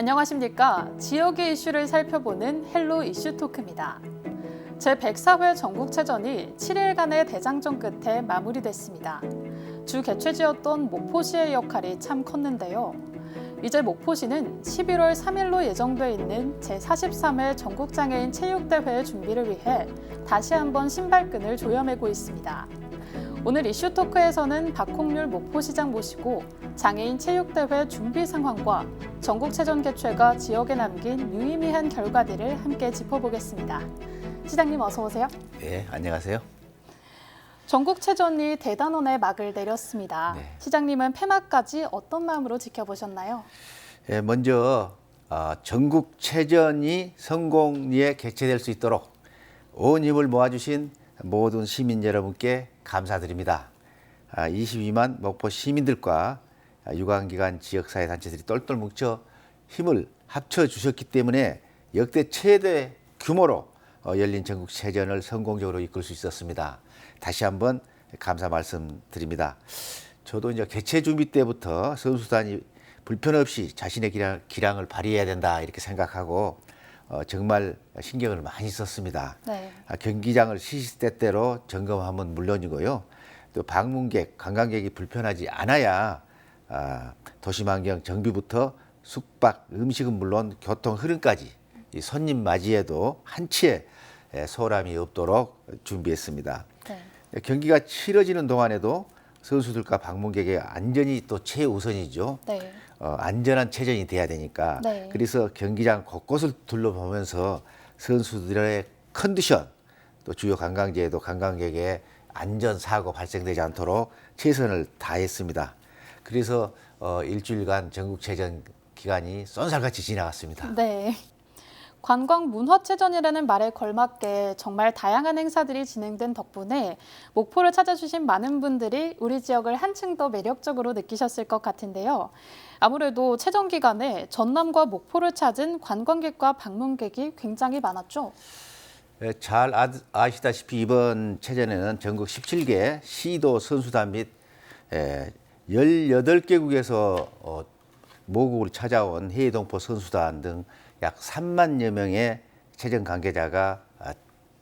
안녕하십니까. 지역의 이슈를 살펴보는 헬로 이슈 토크입니다. 제104회 전국체전이 7일간의 대장정 끝에 마무리됐습니다. 주 개최지였던 목포시의 역할이 참 컸는데요. 이제 목포시는 11월 3일로 예정돼 있는 제43회 전국장애인 체육대회 준비를 위해 다시 한번 신발끈을 조여매고 있습니다. 오늘 이슈 토크에서는 박홍률 목포시장 모시고 장애인 체육대회 준비 상황과 전국체전 개최가 지역에 남긴 유의미한 결과들을 함께 짚어보겠습니다. 시장님 어서 오세요. 네, 안녕하세요. 전국체전이 대단원의 막을 내렸습니다. 네. 시장님은 폐막까지 어떤 마음으로 지켜보셨나요? 예, 먼저 어, 전국체전이 성공리에 개최될 수 있도록 온 힘을 모아주신 모든 시민 여러분께 감사드립니다. 아, 22만 목포 시민들과 아, 유관기관 지역사회 단체들이 똘똘 뭉쳐 힘을 합쳐 주셨기 때문에 역대 최대 규모로 어, 열린 전국 체전을 성공적으로 이끌 수 있었습니다. 다시 한번 감사 말씀드립니다. 저도 이제 개최 준비 때부터 선수단이 불편 없이 자신의 기량, 기량을 발휘해야 된다 이렇게 생각하고 어, 정말 신경을 많이 썼습니다. 네. 아, 경기장을 시시때때로 점검하면 물론이고요. 또 방문객, 관광객이 불편하지 않아야 아, 도시환경 정비부터 숙박, 음식은 물론 교통 흐름까지 이 손님 맞이에도 한치의 에, 소홀함이 없도록 준비했습니다. 네. 경기가 치러지는 동안에도 선수들과 방문객의 안전이 또 최우선이죠. 네. 어, 안전한 체전이 돼야 되니까 네. 그래서 경기장 곳곳을 둘러보면서 선수들의 컨디션 또 주요 관광지에도 관광객의 안전 사고 발생되지 않도록 최선을 다했습니다. 그래서 어, 일주일간 전국 체전 기간이 쏜살같이 지나갔습니다. 네. 관광 문화체전이라는 말에 걸맞게 정말 다양한 행사들이 진행된 덕분에 목포를 찾아주신 많은 분들이 우리 지역을 한층 더 매력적으로 느끼셨을 것 같은데요. 아무래도 체전 기간에 전남과 목포를 찾은 관광객과 방문객이 굉장히 많았죠. 예, 잘 아, 아시다시피 이번 체전에는 전국 17개 시도 선수단 및 에, 18개국에서 어, 모국을 찾아온 해외동포 선수단 등 약 3만여 명의 체전 관계자가 아,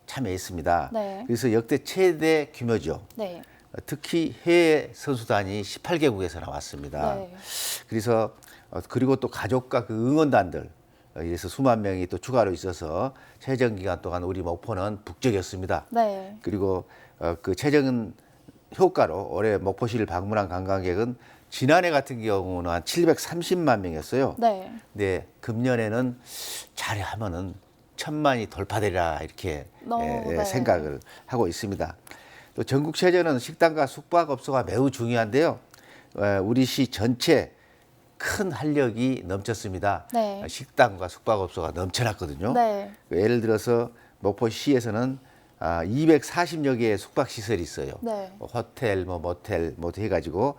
참여했습니다. 네. 그래서 역대 최대 규모죠. 네. 어, 특히 해외 선수단이 18개국에서 나왔습니다. 네. 그래서 어, 그리고 또 가족과 그 응원단들 어, 이래서 수만 명이 또 추가로 있어서 체전 기간 동안 우리 목포는 북적였습니다. 네. 그리고 어, 그 체전 효과로 올해 목포시를 방문한 관광객은 지난해 같은 경우는 한 730만 명이었어요. 네. 근데 금년에는 잘하면은 천만이 돌파되리라 이렇게 어, 예, 예, 네. 생각을 하고 있습니다. 또 전국 체전은 식당과 숙박업소가 매우 중요한데요. 에, 우리 시 전체 큰 활력이 넘쳤습니다. 네. 어, 식당과 숙박업소가 넘쳐났거든요. 네. 그 예를 들어서 목포시에서는 아, 240여 개의 숙박 시설이 있어요. 네. 뭐 호텔, 뭐 모텔, 뭐 해가지고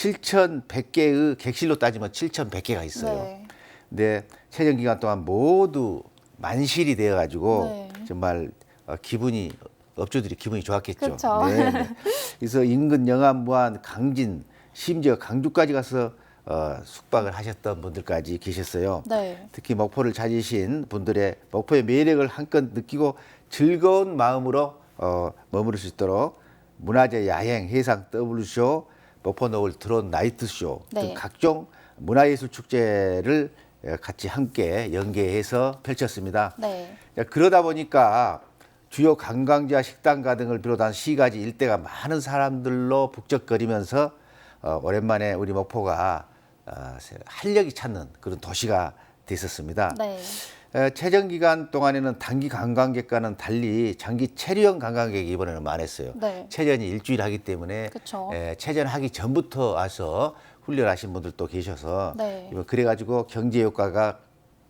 7,100개의 객실로 따지면 7,100개가 있어요. 네. 근데 체전 기간 동안 모두 만실이 되어 가지고 네. 정말 어, 기분이 업주들이 기분이 좋았겠죠. 그쵸. 네, 네. 그래서 인근 영암, 무안, 강진, 심지어 강주까지 가서 어, 숙박을 하셨던 분들까지 계셨어요. 네. 특히 목포를 찾으신 분들의 목포의 매력을 한껏 느끼고 즐거운 마음으로 어, 머무를 수 있도록 문화재 야행, 해상 W쇼, 목포 노을 드론 나이트쇼 등 네. 각종 문화예술 축제를 예, 같이 함께 연계해서 펼쳤습니다. 네. 야, 그러다 보니까 주요 관광지와 식당가 등을 비롯한 시가지 일대가 많은 사람들로 북적거리면서 어, 오랜만에 우리 목포가 어, 활력이 찾는 그런 도시가 됐었습니다. 네. 에, 체전 기간 동안에는 단기 관광객과는 달리 장기 체류형 관광객이 이번에는 많았어요. 네. 체전이 일주일 하기 때문에 그쵸. 에, 체전하기 전부터 와서 훈련하신 분들도 계셔서 네. 이번 그래가지고 경제 효과가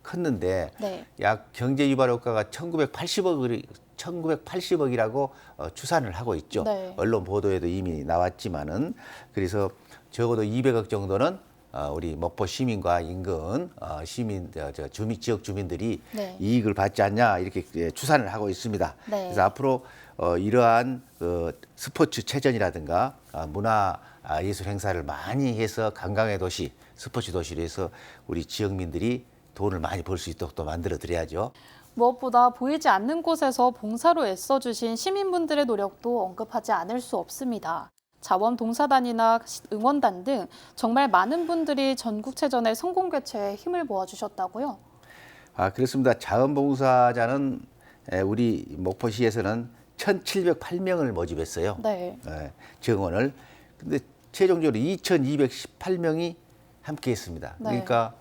컸는데 네. 약 경제 유발 효과가 1980억이 1980억이라고 어, 추산을 하고 있죠. 네. 언론 보도에도 이미 나왔지만은 그래서 적어도 200억 정도는 어, 우리 목포 시민과 인근 어, 시민 저, 저 주민 지역 주민들이 네. 이익을 받지 않냐 이렇게 예, 추산을 하고 있습니다. 네. 그래서 앞으로 어, 이러한 그 스포츠 체전이라든가 아, 문화 아, 예술 행사를 많이 해서 관광의 도시, 스포츠 도시로 해서 우리 지역민들이 돈을 많이 벌 수 있도록 또 만들어 드려야죠. 무엇보다 보이지 않는 곳에서 봉사로 애써주신 시민분들의 노력도 언급하지 않을 수 없습니다. 자원봉사단이나 응원단 등 정말 많은 분들이 전국체전의 성공 개최에 힘을 모아주셨다고요? 아, 그렇습니다. 자원봉사자는 에, 우리 목포시에서는 1,708명을 모집했어요. 네. 예, 정원을. 근데 최종적으로 2,218명이 함께 했습니다. 네. 그러니까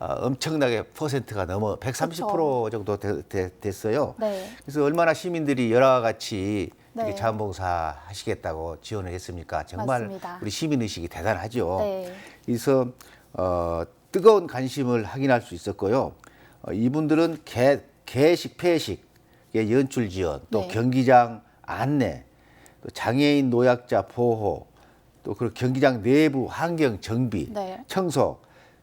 어, 엄청나게 퍼센트가 넘어 130% 정도 되- 되- 됐어요. 네. 그래서 얼마나 시민들이 여러 같이 네. 이렇게 자원봉사 하시겠다고 지원을 했습니까? 정말 맞습니다. 우리 시민의식이 대단하죠. 네. 그래서 어, 뜨거운 관심을 확인할 수 있었고요. 어, 이분들은 개, 개식, 폐식의 연출 지원, 또 네. 경기장 안내, 또 장애인 노약자 보호, 또 그리고 경기장 내부 환경 정비, 네. 청소,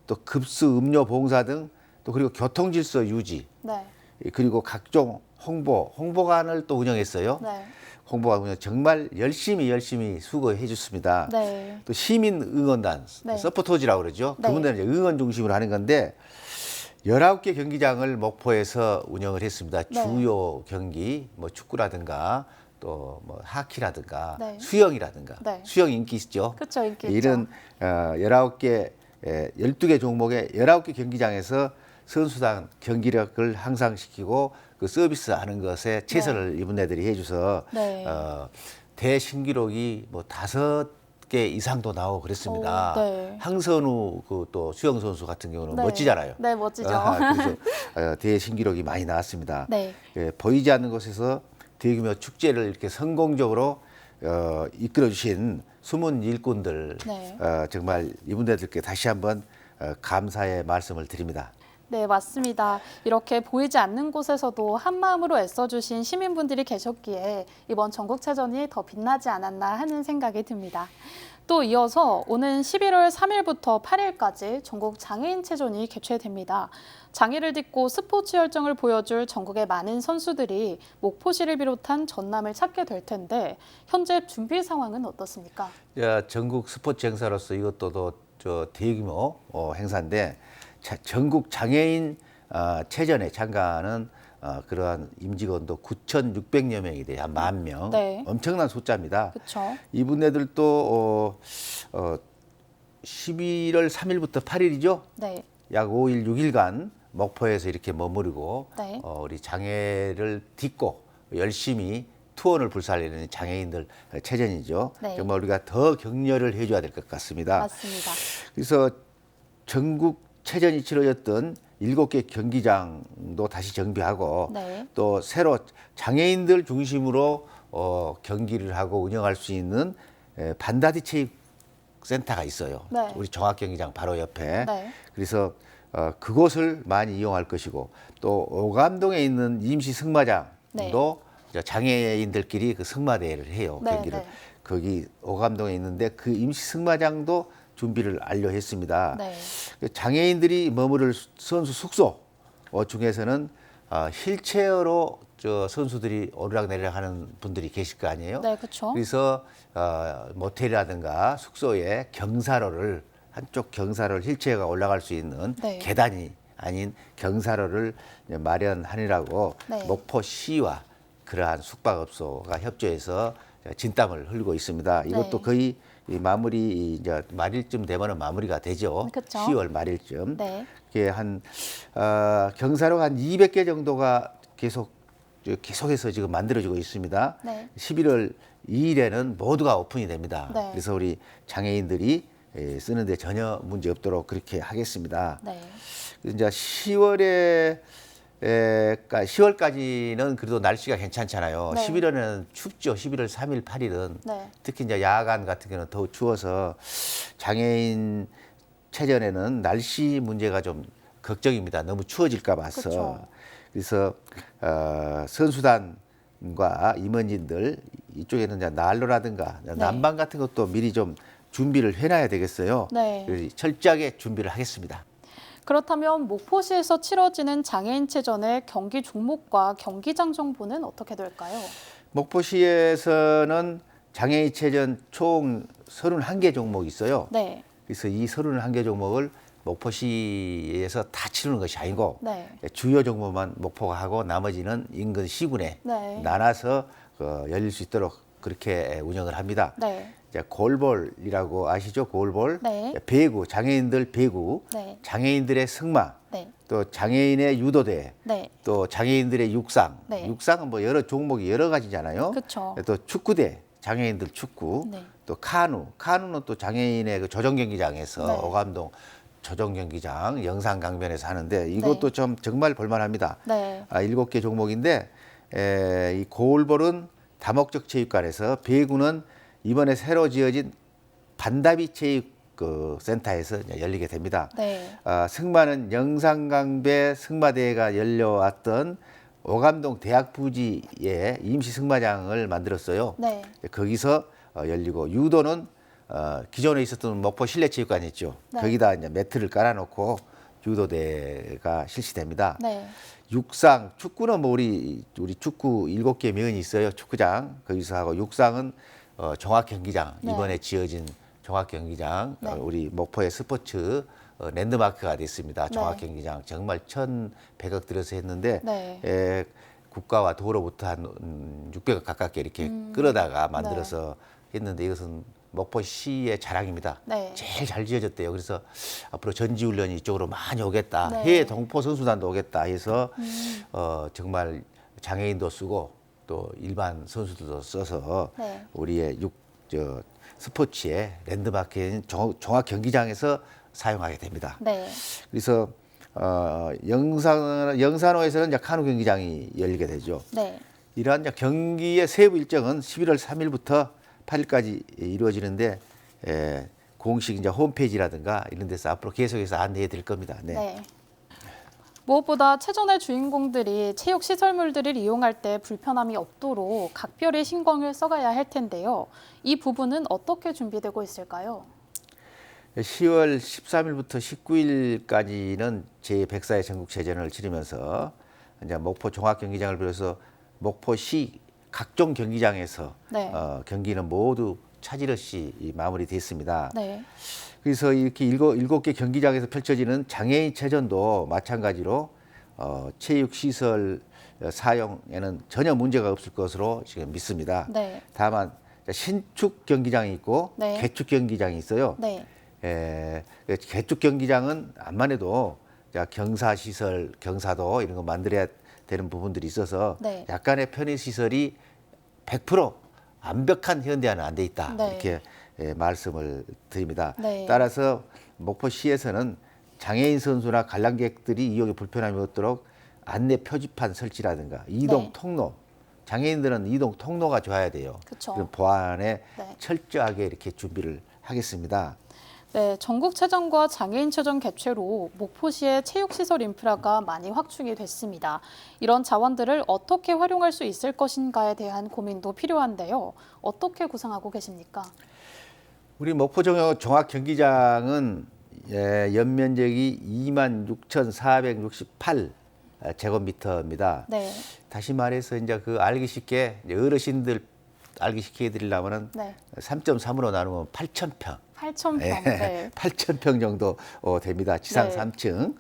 또 급수 음료 봉사 등, 또 그리고 교통 질서 유지, 네. 그리고 각종 홍보, 홍보관을 또 운영했어요. 네. 운영 정말 열심히 열심히 수고해 줬습니다. 네. 또 시민 응원단 네. 서포터즈라고 그러죠. 네. 그분들은 이제 응원 중심으로 하는 건데 19개 경기장을 목포에서 운영을 했습니다. 네. 주요 경기 뭐 축구라든가 또 뭐 하키라든가 네. 수영이라든가 네. 수영 인기 있죠. 그쵸, 인기 있죠. 이런 어 19개 에, 12개 종목의 19개 경기장에서 선수단 경기력을 향상시키고 그 서비스 하는 것에 최선을 이분네들이 해줘서 네. 어, 대신기록이 뭐 다섯 개 이상도 나오고 그랬습니다. 오, 네. 황선우 그 또 수영 선수 같은 경우는 네. 멋지잖아요. 네, 멋지죠. 아, 그래서 어, 대신기록이 많이 나왔습니다. 네. 예, 보이지 않는 곳에서 대규모 축제를 이렇게 성공적으로 어, 이끌어 주신 숨은 일꾼들 네. 어, 정말 이분들께 다시 한번 어, 감사의 말씀을 드립니다. 네, 맞습니다. 이렇게 보이지 않는 곳에서도 한 마음으로 애써주신 시민분들이 계셨기에 이번 전국체전이 더 빛나지 않았나 하는 생각이 듭니다. 또 이어서 오는 11월 3일부터 8일까지 전국 장애인 체전이 개최됩니다. 장애를 딛고 스포츠 열정을 보여줄 전국의 많은 선수들이 목포시를 비롯한 전남을 찾게 될 텐데 현재 준비 상황은 어떻습니까? 야, 전국 스포츠 행사로서 이것도 더, 저 대규모 어, 행사인데 자, 전국 장애인 어, 체전에 참가하는 어, 그러한 임직원도 9,600여 명이 돼요. 한 만 명. 네. 엄청난 숫자입니다. 그렇죠. 이분네들도 어, 어, 11월 3일부터 8일이죠. 네. 약 5일, 6일간 목포에서 이렇게 머무르고 네. 어, 우리 장애를 딛고 열심히 투혼을 불살리는 장애인들 체전이죠. 네. 정말 우리가 더 격려를 해줘야 될 것 같습니다. 맞습니다. 그래서 전국 체전이 치러졌던 일곱 개 경기장도 다시 정비하고 네. 또 새로 장애인들 중심으로 어, 경기를 하고 운영할 수 있는 에, 반다디 체육 센터가 있어요. 네. 우리 종합경기장 바로 옆에. 네. 그래서 어, 그곳을 많이 이용할 것이고 또 오감동에 있는 임시 승마장도 네. 장애인들끼리 그 승마대회를 해요. 네, 경기를. 네. 거기 오감동에 있는데 그 임시 승마장도 준비를 완료했습니다. 네. 그 장애인들이 머무를 선수 숙소 어, 중에서는 어, 휠체어로 저 선수들이 오르락 내리락 하는 분들이 계실 거 아니에요? 네, 그렇죠. 그래서 어, 모텔이라든가 숙소에 경사로를 한쪽 경사로를 휠체어가 올라갈 수 있는 네. 계단이 아닌 경사로를 마련하느라고 네. 목포시와 그러한 숙박업소가 협조해서 진땀을 흘리고 있습니다. 이것도 네. 거의 이 마무리 이제 말일쯤 되면은 마무리가 되죠. 그쵸. 10월 말일쯤. 네. 이게 한 어, 경사로 한 200개 정도가 계속 저 계속해서 지금 만들어지고 있습니다. 네. 11월 2일에는 모두가 오픈이 됩니다. 네. 그래서 우리 장애인들이 에, 쓰는데 전혀 문제 없도록 그렇게 하겠습니다. 네. 이제 10월에 에, 10월까지는 그래도 날씨가 괜찮잖아요. 네. 11월에는 춥죠. 11월 3일, 8일은 네. 특히 이제 야간 같은 경우는 더 추워서 장애인 체전에는 날씨 문제가 좀 걱정입니다. 너무 추워질까 봐서. 그쵸. 그래서 어, 선수단과 임원진들 이쪽에는 이제 난로라든가 난방 같은 것도 미리 좀 준비를 해놔야 되겠어요. 네. 그래서 철저하게 준비를 하겠습니다. 그렇다면 목포시에서 치러지는 장애인체전의 경기 종목과 경기장 정보는 어떻게 될까요? 목포시에서는 장애인 체전 총 31개 종목이 있어요. 네. 그래서 이 31개 종목을 목포시에서 다 치르는 것이 아니고 네. 주요 종목만 목포가 하고 나머지는 인근 시군에 네. 나눠서 어, 열릴 수 있도록 그렇게 운영을 합니다. 네. 이제 골볼이라고 아시죠? 골볼. 네. 배구, 장애인들 배구, 네. 장애인들의 승마, 네. 또 장애인의 유도대, 네. 또 장애인들의 육상. 네. 육상은 뭐 여러 종목이 여러 가지잖아요. 그쵸. 또 축구대, 장애인들 축구. 네. 또 카누, 카누는 또 장애인의 그 조정 경기장에서 네. 오감동 조정 경기장 영상 강변에서 하는데 이것도 좀 정말 볼만합니다. 네. 아, 일곱 개 종목인데 에, 이 고울볼은 다목적 체육관에서 배구는 이번에 새로 지어진 반다비 체육 그 센터에서 열리게 됩니다. 네. 아, 승마는 영산강배 승마대회가 열려왔던 오감동 대학 부지에 임시 승마장을 만들었어요. 네. 거기서 어, 열리고 유도는 어, 기존에 있었던 목포 실내체육관 있죠. 네. 거기다 이제 매트를 깔아놓고 유도대가 실시됩니다. 네. 육상, 축구는 뭐 우리 우리 축구 일곱 개 면이 있어요. 축구장 거기서 하고 육상은 어, 종합 경기장 네. 이번에 지어진 종합 경기장 네. 어, 우리 목포의 스포츠 어, 랜드마크가 됐습니다. 종합 네. 경기장 정말 천 백억 들여서 했는데 네. 에, 국가와 도로부터 한 음, 600억 가깝게 이렇게 음. 끌어다가 만들어서 했는데 이것은 목포시의 자랑입니다. 네. 제일 잘 지어졌대요. 그래서 앞으로 전지훈련이 이쪽으로 많이 오겠다. 네. 해외 동포 선수단도 오겠다 해서 음. 어, 정말 장애인도 쓰고 또 일반 선수들도 써서 네. 우리의 육, 저, 스포츠의 랜드마크인 종- 종합 경기장에서 사용하게 됩니다. 네. 그래서 어, 영산, 영산호에서는 이제 카누 경기장이 열리게 되죠. 네. 이러한 경기의 세부 일정은 11월 3일부터 8일까지 이루어지는데 에, 공식 이제 홈페이지라든가 이런 데서 앞으로 계속해서 안내해 드릴 겁니다. 네. 네. 무엇보다 체전의 주인공들이 체육 시설물들을 이용할 때 불편함이 없도록 각별히 신경을 써가야 할 텐데요. 이 부분은 어떻게 준비되고 있을까요? 10월 13일부터 19일까지는 제104회 전국체전을 치르면서 이제 목포 종합경기장을 비롯해서 목포시 각종 경기장에서 네. 어, 경기는 모두 차질 없이 이 마무리됐습니다. 네. 그래서 이렇게 일곱, 일곱 개 경기장에서 펼쳐지는 장애인 체전도 마찬가지로 어, 체육 시설 사용에는 전혀 문제가 없을 것으로 지금 믿습니다. 네. 다만 신축 경기장이 있고 네. 개축 경기장이 있어요. 네. 에, 개축 경기장은 암만 해도 자, 경사 시설, 경사도 이런 거 만들어야 되는 부분들이 있어서 네. 약간의 편의 시설이 100% 완벽한 현대화는 안 돼 있다 네. 이렇게 예, 말씀을 드립니다. 네. 따라서 목포시에서는 장애인 선수나 관람객들이 이용에 불편함이 없도록 안내 표지판 설치라든가 이동 네. 통로 장애인들은 이동 통로가 좋아야 돼요. 그쵸. 그런 보안에 네. 철저하게 이렇게 준비를 하겠습니다. 네, 전국 체전과 장애인 체전 개최로 목포시의 체육시설 인프라가 많이 확충이 됐습니다. 이런 자원들을 어떻게 활용할 수 있을 것인가에 대한 고민도 필요한데요. 어떻게 구상하고 계십니까? 우리 목포 종- 종합 경기장은 예, 연면적이 26,468 제곱미터입니다. 네, 다시 말해서 이제 그 알기 쉽게 어르신들 알기 쉽게 해드리려면은 네. 3.3으로 나누면 8,000평. 8,000평. 예, 네. 8,000평 정도 어, 됩니다. 지상 네. 3층.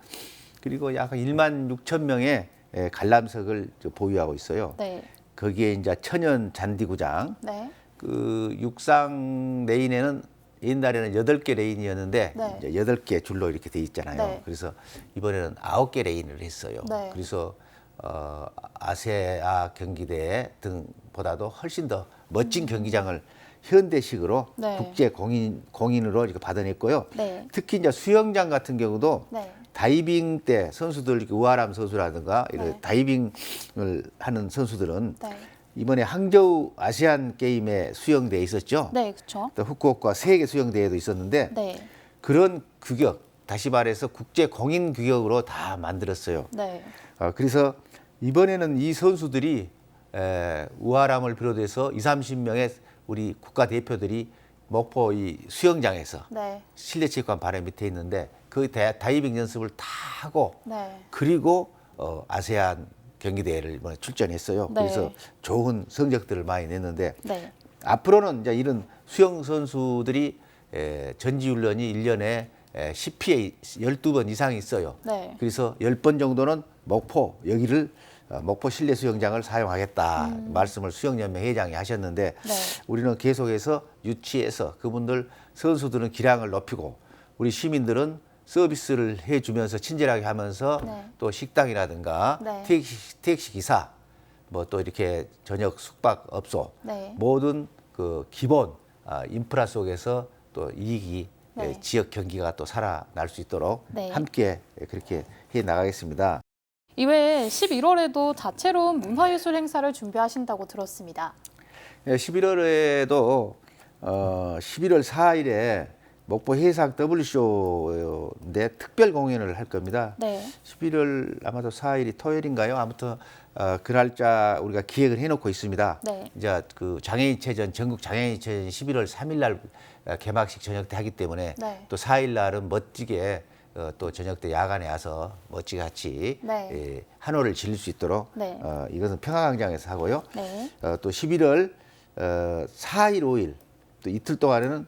그리고 약 1만 6천 명의 예, 관람석을 저 보유하고 있어요. 네, 거기에 이제 천연 잔디구장, 네, 그 육상 레인에는 옛날에는 여덟 개 레인이었는데 네. 이제 여덟 개 줄로 이렇게 돼 있잖아요. 네. 그래서 이번에는 아홉 개 레인을 했어요. 네. 그래서 어, 아세아 경기대 등보다도 훨씬 더 멋진 경기장을 현대식으로 음. 네. 국제 공인 공인으로 이렇게 받아냈고요. 네, 특히 이제 수영장 같은 경우도 네, 다이빙 때 선수들 이렇게 우아람 선수라든가 이런 네. 다이빙을 하는 선수들은 네, 이번에 항저우 아시안 게임에 수영대회 있었죠. 네, 그렇죠. 또 후쿠오카 세계 수영대회도 있었는데 네, 그런 규격, 다시 말해서 국제 공인 규격으로 다 만들었어요. 네, 어, 그래서 이번에는 이 선수들이 에, 우아람을 비롯해서 2, 30명의 우리 국가 대표들이 목포 이 수영장에서 네, 실내 체육관 바로 밑에 있는데 그 다- 다이빙 연습을 다 하고 네, 그리고 어, 아세안 경기 대회를 이번에 출전했어요. 네. 그래서 좋은 성적들을 많이 냈는데 네, 앞으로는 이제 이런 수영 선수들이 에, 전지훈련이 일년에 10피에 12번 이상이 있어요. 네. 그래서 10번 정도는 목포 여기를 어, 목포 실내 수영장을 사용하겠다 말씀을 수영연맹 회장이 하셨는데 네. 우리는 계속해서 유치해서 그분들 선수들은 기량을 높이고 우리 시민들은 서비스를 해주면서 친절하게 하면서 네. 또 식당이라든가 네. 택시, 택시 기사 뭐 또 이렇게 저녁 숙박업소 네. 모든 그 기본 아, 인프라 속에서 또 이익이 네. 예, 지역 경기가 또 살아날 수 있도록 네. 함께 그렇게 해 나가겠습니다. 이외에 11월에도 다채로운 문화예술 행사를 준비하신다고 들었습니다. 11월에도 어, 11월 4일에 목포 해상 WCO인데 특별 공연을 할 겁니다. 네. 11월 아마도 4일이 토요일인가요? 아무튼 어, 그 날짜 우리가 기획을 해놓고 있습니다. 네. 이제 그 장애인체전 전국 장애인체전 11월 3일 날 어, 개막식 저녁 때 하기 때문에 네. 또 4일 날은 멋지게 어, 또 저녁 때 야간에 와서 멋지게 같이 네. 예, 한호를 질릴 수 있도록 네. 어, 이것은 평화광장에서 하고요. 네. 어, 또 11월 어, 4일, 5일 또 이틀 동안에는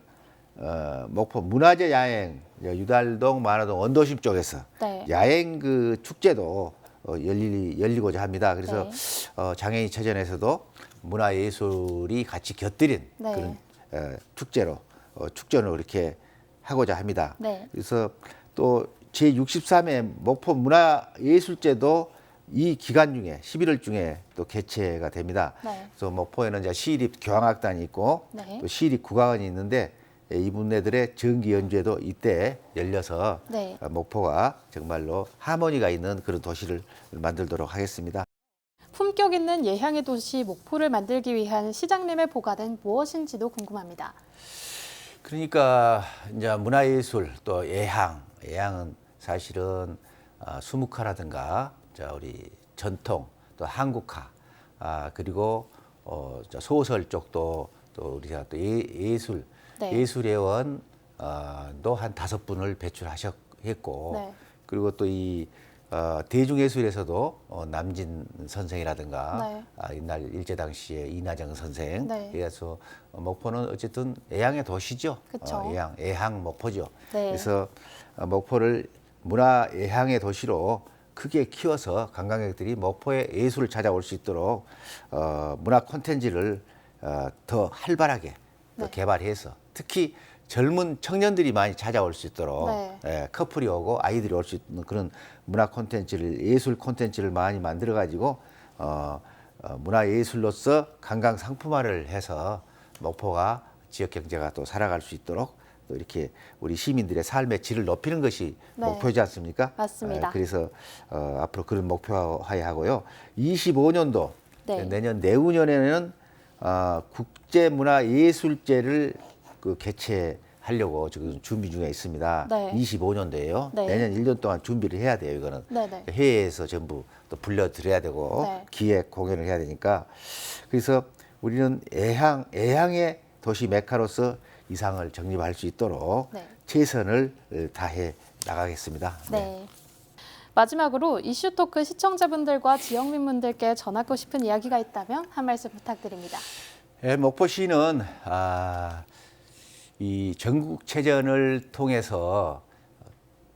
어, 목포 문화재 야행 유달동, 만화동, 원도심 쪽에서 네. 야행 그 축제도 어, 열리, 열리고자 합니다. 그래서 네. 어, 장애인 체전에서도 문화예술이 같이 곁들인 네. 그런 어, 축제로 어, 축전을 이렇게 하고자 합니다. 네. 그래서 또 제63회 목포 문화예술제도 이 기간 중에 11월 중에 또 개최가 됩니다. 네. 그래서 목포에는 이제 시립 교향악단이 있고 네. 또 시립 국악원이 있는데 예, 이분네들의 정기 연주회도 이때 열려서 네. 어, 목포가 정말로 하모니가 있는 그런 도시를 만들도록 하겠습니다. 품격 있는 예향의 도시 목포를 만들기 위한 시장님의 보관은 무엇인지도 궁금합니다. 그러니까 이제 문화예술 또 예향, 예향은 사실은 어, 수묵화라든가 자 우리 전통 또 한국화 아 그리고 어, 저 소설 쪽도 또 우리가 또 예, 술 네. 예술회원 어, 도한 다섯 분을 배출하셨고 네. 그리고 또이 어, 대중예술에서도 어, 남진 선생이라든가 네. 아, 옛날 일제 당시에 이나정 선생 네. 그래서 어, 목포는 어쨌든 애향의 도시죠. 그쵸. 어, 애향, 애향 목포죠. 네. 그래서 어, 목포를 문화 애향의 도시로 크게 키워서 관광객들이 목포의 예술을 찾아올 수 있도록 어, 문화 콘텐츠를 어, 더 활발하게 또 네. 개발해서 특히 젊은 청년들이 많이 찾아올 수 있도록 네. 예, 커플이 오고 아이들이 올 수 있는 그런 문화 콘텐츠를 예술 콘텐츠를 많이 만들어 가지고 어, 어, 문화 예술로서 관광 상품화를 해서 목포가 지역 경제가 또 살아갈 수 있도록 또 이렇게 우리 시민들의 삶의 질을 높이는 것이 네. 목표지 않습니까? 맞습니다. 어, 그래서 어, 앞으로 그런 목표화해 하고요. 25년도 네. 내년 내후년에는 어, 국제문화예술제를 그 개최하려고 지금 준비 중에 있습니다. 네. 25년도에요. 네. 내년 1년 동안 준비를 해야 돼요. 이거는 네네. 해외에서 전부 또 불러드려야 되고 네. 기획 공연을 해야 되니까 그래서 우리는 애향 애향의 도시 메카로서 이상을 정립할 수 있도록 네. 최선을 어, 다해 나가겠습니다. 네. 마지막으로 이슈 토크 시청자분들과 지역민분들께 전하고 싶은 이야기가 있다면 한 말씀 부탁드립니다. 예, 목포시는 아, 이 전국체전을 통해서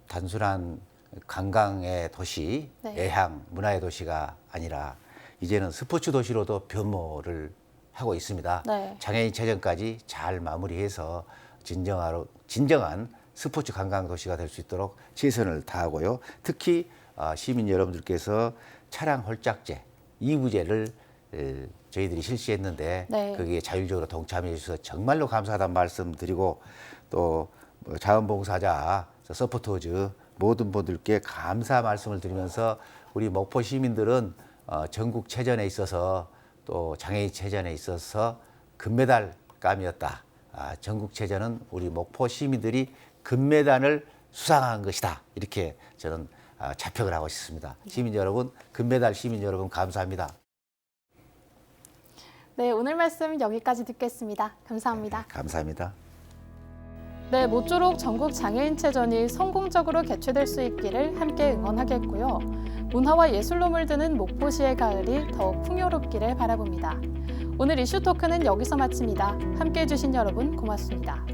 단순한 관광의 도시, 네. 애향, 문화의 도시가 아니라 이제는 스포츠 도시로도 변모를 하고 있습니다. 네. 장애인 체전까지 잘 마무리해서 진정한, 진정한 스포츠 관광 도시가 될 수 있도록 최선을 다하고요. 특히 아, 시민 여러분들께서 차량 홀짝제, 이부제를 에, 저희들이 실시했는데 네. 거기에 자율적으로 동참해 주셔서 정말로 감사하다는 말씀 드리고 또뭐 자원봉사자, 서포터즈 모든 분들께 감사 말씀을 드리면서 우리 목포 시민들은 어, 전국 체전에 있어서 또 장애인 체전에 있어서 금메달감이었다. 아, 전국 체전은 우리 목포 시민들이 금메달을 수상한 것이다. 이렇게 저는 아, 자평을 하고 싶습니다. 시민 여러분, 금메달 시민 여러분 감사합니다. 네, 오늘 말씀 여기까지 듣겠습니다. 감사합니다. 감사합니다. 네, 모쪼록 전국 장애인체전이 성공적으로 개최될 수 있기를 함께 응원하겠고요. 문화와 예술로 물드는 목포시의 가을이 더욱 풍요롭기를 바라봅니다. 오늘 이슈 토크는 여기서 마칩니다. 함께 해주신 여러분 고맙습니다.